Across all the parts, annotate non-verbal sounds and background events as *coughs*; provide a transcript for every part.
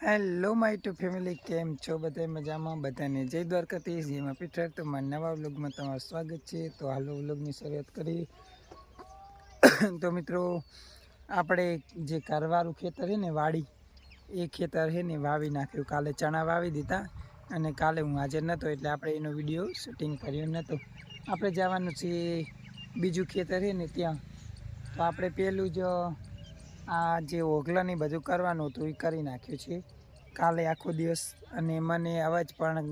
Hello my two family કેમ છો? બધા મજામાં? બધાને જય દ્વારકાથી જેમાં પીઠર તો મારા નવા વ્લોગમાં તમારું સ્વાગત છે. તો હાલો વ્લોગની શરૂઆત કરી *coughs* તો મિત્રો, આપણે જે કરવાળું ખેતર છે ને, વાડી, એ ખેતર છે ને, વાવી નાખ્યું. કાલે ચણા વાવી દીધા અને કાલે હું હાજર નહોતો એટલે આપણે એનો વીડિયો શૂટિંગ કર્યો નહોતો આપણે જવાનું છે બીજું ખેતર છે ને, ત્યાં. તો આપણે પહેલું જ આ જે ઓગલાની બધું કરવાનું હતું એ કરી નાખ્યું છે. કાલે આખો દિવસ અને મને અવાજ પણ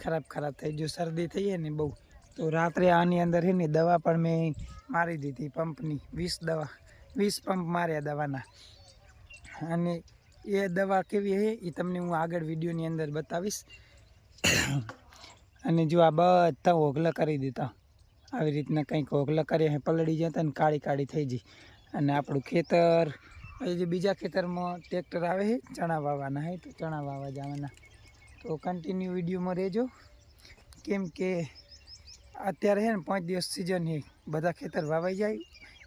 ખરાબ ખરાબ થઈ ગયો, શરદી થઈ ને બહુ. તો રાત્રે આની અંદર હે ને દવા પણ મેં મારી દીધી પંપની, વીસ દવા, વીસ પંપ માર્યા દવાના. અને એ દવા કેવી છે એ તમને હું આગળ વિડીયોની અંદર બતાવીશ. અને જો આ બધા ઓગલા કરી દીધા. આવી રીતના કંઈક ઓગલા કર્યા પલળી જતા ને કાળી કાળી થઈ જઈ અને આપણું ખેતર એ જે બીજા ખેતરમાં ટ્રેક્ટર આવે છે, ચણા વાવવાના છે, તો ચણા વાવવા જવાના. તો કન્ટિન્યુ વિડીયોમાં રહેજો. કેમ કે અત્યારે છે ને પાંચ દિવસ સિઝન છે, બધા ખેતર વાવાઈ જાય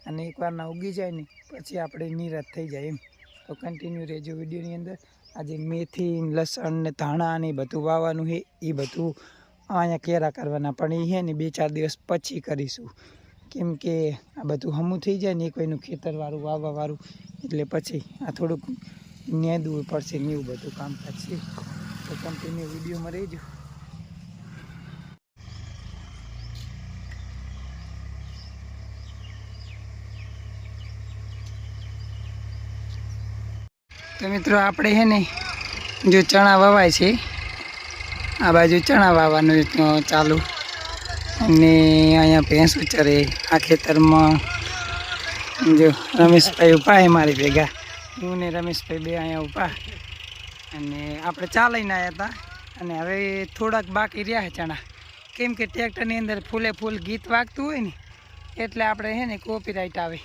અને એકવારના ઉગી જાય ને પછી આપણે નિરાશ થઈ જાય એમ. તો કન્ટિન્યુ રહેજો વિડીયોની અંદર. આજે મેથી લસણ ને ધાણા ને બધું વાવવાનું છે, એ બધું અહીંયા કેરા કરવાના. પણ એ છે ને બે ચાર દિવસ પછી કરીશું. કેમ કે આ બધું હમું થઈ જાય ને એક કોઈનું ખેતરવાળું, વાવવાવાળું. એટલે પછી આ થોડુંક નેદવું પડશે ને એવું બધું કામકાજ છે. તો કંપનીની વિડીયોમાં રહેજો. તો મિત્રો આપણે છે ને જો ચણા વવાય છે, આ બાજુ ચણા વાવવાનું ચાલુ. અને અહીંયા ભેંસ ઉચરે આ ખેતરમાં જો રમેશભાઈ ઊભા એ મારી ભેગા. હું ને રમેશભાઈ બે અહીંયા ઊભા. અને આપણે ચાલીને આવ્યા હતા. અને હવે થોડાક બાકી રહ્યા ચણા. કેમ કે ટ્રેક્ટરની અંદર ફૂલે ફૂલ ગીત વાગતું હોય ને, એટલે આપણે છે ને કોપીરાઇટ આવે.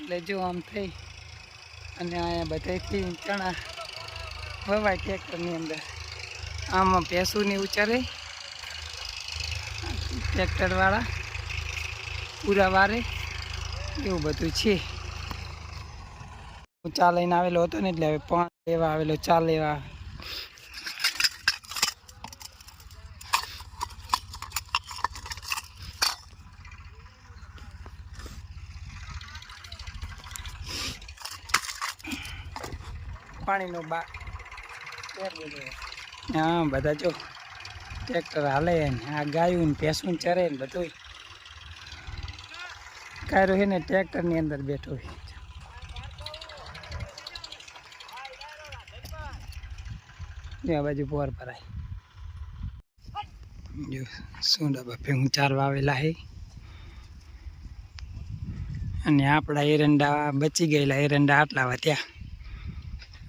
એટલે જો આમ થઈ. અને અહીંયા બધાથી ચણા વવાય ટ્રેક્ટરની અંદર. આમાં ભેંસુની ઉચરે. ટ્રેક્ટરવાળા પૂરા વારે એવું બધું છે. હું ચા લઈને આવેલો હતો ને એટલે હવે પાન લેવા આવેલો ચા લેવા. પાણીનો બા હા બધા જો. ટ્રેક્ટર હાલે ને, આ ગાયું ને ભેંસું ચરે ને બધું કાયરો છે ને ટ્રેક્ટરની અંદર બેઠો જો આ બાજુ પોર ભરાય. જો શું બાપે ભેગું ચાર વાવેલા હે. અને આપણા એરંડા બચી ગયેલા, એરંડા આટલા વધ્યા.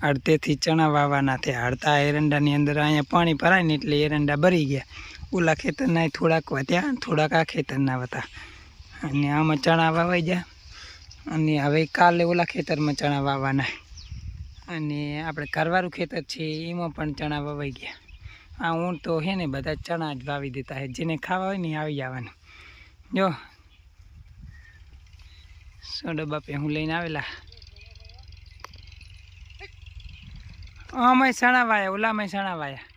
અડધેથી ચણા વાવવાના થયા. અડધા એરંડાની અંદર અહીંયા પાણી ભરાય ને એટલે એરંડા ભરી ગયા. ઓલા ખેતરના થોડાક વધ્યા થોડાક આ ખેતરના હતા અને આમાં ચણા વાવાઈ ગયા. અને હવે કાલે ઓલા ખેતરમાં ચણા વાવવાના. અને આપણે ઘરવાળું ખેતર છે, એમાં પણ ચણા વાવાઈ ગયા. આ ઊંટ તો છે ને બધા ચણા જ વાવી દેતા છે જેને ખાવા હોય ને આવી જવાનું. જો. સોડો બાપે હું લઈને આવેલા. આમાંય મહેસાણા વાયા ઓલા મહેસાણા વાયા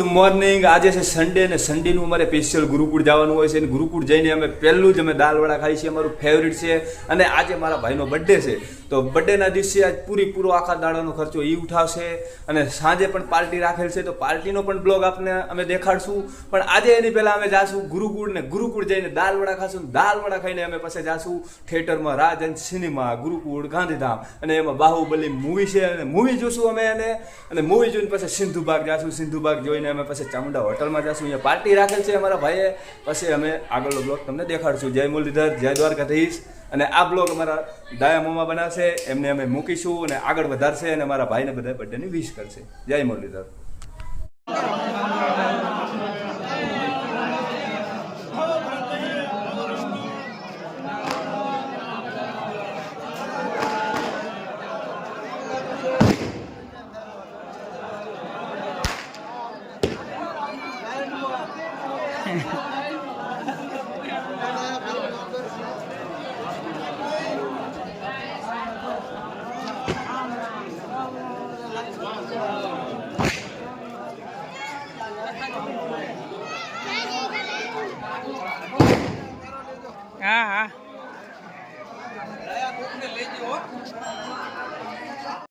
ગુડ મોર્નિંગ. આજે છે સન્ડે ને સન્ડેનું અમારે સ્પેશિયલ ગુરુકુળ જવાનું હોય છે. અને ગુરુકુળ જઈને અમે પહેલું જ અમે દાલવડા ખાઈ છીએ. અમારું ફેવરિટ છે. અને આજે મારા ભાઈનો બર્થડે છે. તો બર્થડેના દિવસે આજ પૂરી પૂરો આખા દાડાનો ખર્ચો એ ઉઠાવશે. અને સાંજે પણ પાર્ટી રાખેલ છે. તો પાર્ટીનો પણ બ્લોગ આપને અમે દેખાડશું. પણ આજે એની પહેલાં અમે જાશું ગુરુકુળ ને ગુરુકુળ જઈને દાલવડા ખાશું. દાલવડા ખાઈને અમે પછી જાશું થિયેટરમાં રાજન સિનેમા, ગુરુકુળ, ગાંધીધામ. અને એમાં બાહુબલી મૂવી છે. અને મૂવી જોશું અમે એને. અને મૂવી જોઈને પછી સિંધુબાગ જાશું. સિંધુબાગ જોઈને અમે પછી ચામુંડા હોટલમાં જાશું, અહીંયા પાર્ટી રાખેલ છે અમારા ભાઈએ. પછી અમે આગળનો બ્લોગ તમને દેખાડશું. જય મુરલીધર, જય દ્વારકાધીશ. અને આ બ્લોગ અમારા દાયા મોમાં બનાવશે, એમને અમે મૂકીશું અને આગળ વધારશે અને અમારા ભાઈને બધા બર્થડેની વિશ કરશે. જય મુરલીધર. હા હા.